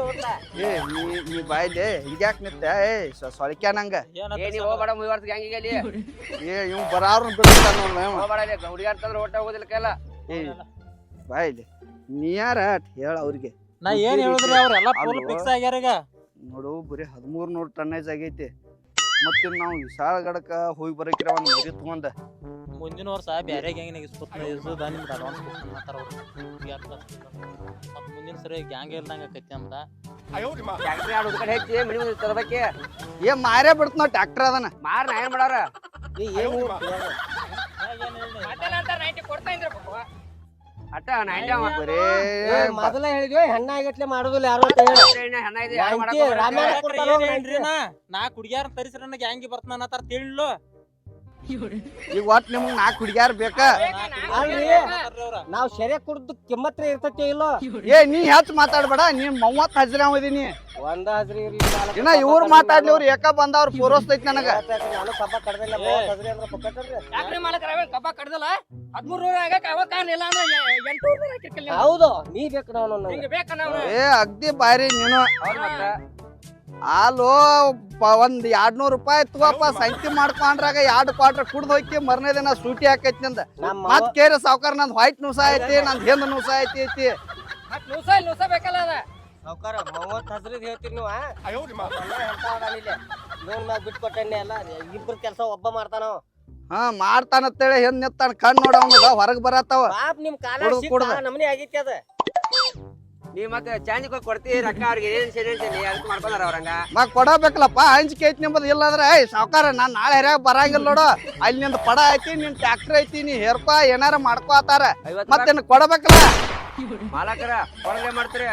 ನೋಡ್ಲ. ಏ ನೀ ನೀ ಬಾಯ್ಲೆ ಹಿಂಗ್ಯಾಕ್ ನಿಂತ ಏ ಸೊಳಕ್ಯ ನಂಗ? ಏ ನೀ ಹೋಗ್ಬೇಡ ಮೂವಿ ವರ್ಷ ಗ್ಯಾಂಗಿಗೆ ಅಲ್ಲಿ ಏ ಇವ್ ಬರಾರು ಬಿಡ್ತಾನ ನೋಡ್ ಇವ. ಹೋಗ್ಬೇಡ ಅಲ್ಲಿ ಹುಡುಗಾರ್ ತಂದ್ರೆ ಹೊಟ್ಟೆ ಹೋಗೋದಿಲ್ಲ ಕೈಲ ಏ ಬಾಯ್ಲೆ. ನೀ ಯಾರ ಅಟ್ ಹೇಳ ಅವ್ರಿಗೆ. ನಾ ಏನ್ ಹೇಳಿದ್ರಿ ಅವ್ರೆಲ್ಲ ಫುಲ್? ಫಿಕ್ಸ್ ಆಗ್ಯಾರ ಈಗ ನೋಡು ಬರೀ ಹದಿಮೂರ್ ನೂರು ಟನ್ನೇಜ್ ಆಗೈತಿ. ಮತ್ತೆ ನಾವು ವಿಶಾಲಗಡಕ ಹೋಗಿ ಬರಕಿರ ಒಂದು ಮರಿ ತಗೊಂಡ. ಮುಂದಿನ ವರ್ಷ ಬ್ಯಾರೆ ಗ್ಯಾಂಗ್ ಇಸ್ಕೊತ ಇಸದ ನಿಮ್ಗೆ ಅಡ್ವಾನ್ಸ್ ಮಾತಾರ ಮತ್ ಮುಂದಿನ ಸರಿ ಗ್ಯಾಂಗ್ ಇಲ್ದಂಗ ಆಕೈತಿ ಅಂತ ಫ್ಯಾಕ್ಟ್ರಿ ಆಡು ಕಡೆ ಹೆಚ್ಚಿ ಮನಿ ಮುಂದೆ ತರಬೇಕೆ ಏ ಮಾರೇ ಬಿಡ್ತ ನಾವ್ ಟ್ಯಾಕ್ಟರ್ ಅದನ್ನ ಮಾರ ನಾ ಏನ್ ಮಾಡಾರ ಏ ಏನು ಮತ್ತೆ ನಂತರ ನೈಂಟಿ ಕೊಡ್ತಾ ಇದ್ರ ಅಟ್ಟ ಬರೇ. ಮೊದಲ ಹೇಳಿದ್ವಿ ಹೆಣ್ಣ ಆಗಟ್ಲೆ ಮಾಡುದಿಲ್ಲ ಯಾರು ಅಂತ ಹೇಳಿ. ಹೆಣ್ಣ ಇದೆ ಯಾರು ಮಾಡಕ್ ನೈಂಟಿ, ಹೋಗ್ಬೇಡ. ರಾಮ್ಯಾನ ಕೊಡ್ತಾನೋ ಏನ್ರಿ ನಾ? ನಾಲ್ಕು ಹುಡುಗ್ಯಾರ ತರಿಸ್ರ ಗ್ಯಾಂಗಿ ಬರ್ತಾನ ಅನ್ನತಾರ ತಿಳಿಲ್ಲೋ ಈಗ ಒಟ್ ನಿಮ್ಗ್ ನಾಲ್ಕು ಹುಡುಗ್ಯಾರ ಬೇಕ? ಅಲ್ರಿ. ನಾವ್ ಶೆರೆ ಕುಡ್ದು ಕಿಮ್ಮತ್ರ ಇರ್ತೈತಿ ಇಲ್ಲೋ? ಏ ನೀ ಹೆಚ್ಚು ಮಾತಾಡ್ಬೇಡ ನೀನ್ ಮೂವತ್ತು ಹಜ್ರ ಇದೀನಿ. ಒಂದ ಹಸ್ರಿ ಇರ್ಲಿ ನಾಲ್ಕು ಇನ್ನ ಇವ್ರು ಮಾತಾಡ್ಲಿ ಅವ್ರು ಏಕ ಬಂದವ್ರು ಪೂರೈಸ್ತೈತಿ ನನಗ ನಾನು ಕಬ್ಬ ಕಡ್ದಿಲ್ಲ ಮೂವತ್ತ್ ಹಸ್ರಿ ಅಂದ್ರೆ ಪಕ್ಕಟ್ಟಲ್ರಿ. ಯಾಕ್ರಿ ಮಾಲಕರ ಅವೇನ್ ಕಬ್ಬ ಕಡ್ದಲ್ಲ? ಹದ್ಮೂರ್ ನೂರ ಆಗಕ್ಕೆ ಅವ ಕಾರಣ ಇಲ್ಲ ಅಂದ್ರೆ ಎ- ಎಂಟು ನೂರ ಹಾಕಿರ್ಕಿಲ್ಲ ನೀವು. ಹೌದು ನೀ ಬೇಕು ನಾವು ನನ್ನ ಹಿಂಗ ಬೇಕ ನಾವು? ಏ ಅಗ್ದಿ ಬಾರಿ ನೀನು. ಹಾಲು ಪ- ಒಂದ್ ಎರಡ್ ನೂರ್ ರೂಪಾಯಿ ತಗೋಪ್ಪ ಸಂತಿ ಮಾಡ್ಕೊಂಡ್ರಾಗ ಎರಡ್ ಕ್ವಾರ್ಟರ್ ಕುಡ್ದು ಹೋಯ್ತಿ ಮರನೇ ದಿನ ಸೂಟಿ ಹಾಕೈತಿ ನಂದ. ನಮ್ಮ ಮತ್ ಕೇರಿ ಸಾವ್ಕಾರ ನಂದ್ ವೈಟ್ ನುಸ ಐತಿ ನಂದ್ ಹಿಂದ್ ನುಸ ಐತಿ ಐತಿ. ಮತ್ ನುಸ ಇಲ್ಲಿ ನುಸ ಬೇಕಲ್ಲ ಅದ. ಸಾವ್ಕಾರ ಮೂವತ್ತು ಹಸ್ರಿದ್ ಹೇಳ್ತೀನಿ ನೀವು ಲೋನ್ ಮ್ಯಾಗ ಬಿಟ್ಟು ಕೊಟ್ಟೆನೆ ಅಲ್ಲ ಇಬ್ರು ಕೆಲಸ ಒಬ್ಬ ಮಾಡ್ತಾನ ಹಾ ಮಾಡ್ತಾನಂತೇಳಿ ಹೆಂಗ್ ನಿಂತಾನ ಕಣ್ ನೋಡ ಹೊರಗ್ ಬರತ್ತಾವ. ಪಾಪ್ ನಿಮ್ ಕಾಲ ಕುಡ್ದು ಕುಡ್ದು. ನಮ್ನಿ ಆಗೈತಿ ಅದ. ನೀ ಮತ್ತೆ ಚಾಂಜ್ ಕೊಡ್ತೀವಿ ಕೊಡ್ತಿ ರೊಕ್ಕ ಅವ್ರಿಗೆ ಏನ್ ಸೇರಿ ಅದಕ್ಕೆ ಮಾಡ್ಕೊಂಡಾರ ಅವ್ರಂಗ? ಮಾ ಕೊಡಬೇಕಲ್ಲಪ್ಪ ಹಂಚಿಕೆ ಐತಿ ನಿಮ್ಮದು ಇಲ್ಲಾಂದ್ರೆ ಏಯ್ ಸಾವ್ಕಾರ ನಾನು ನಾಳೆ ಹರಿಯಾಗ ಬರಂಗಿಲ್ಲ ನೋಡು. ಅಲ್ಲಿ ನಿಂದ ಪಡ ಐತಿ ನಿನ್ ಟ್ಯಾಕ್ಟರ್ ಐತಿ ನೀ ಹೇರ್ಕೊ ಏನಾರ ಮಾಡ್ಕೋತಾರ ಮತ್ತೆ ಮತ್ತೇನು ಕೊಡಬೇಕಲ್ಲ. ಮಾಲಕರ ಕೊಡಲೇ ಮಾಡ್ತೀರಿ.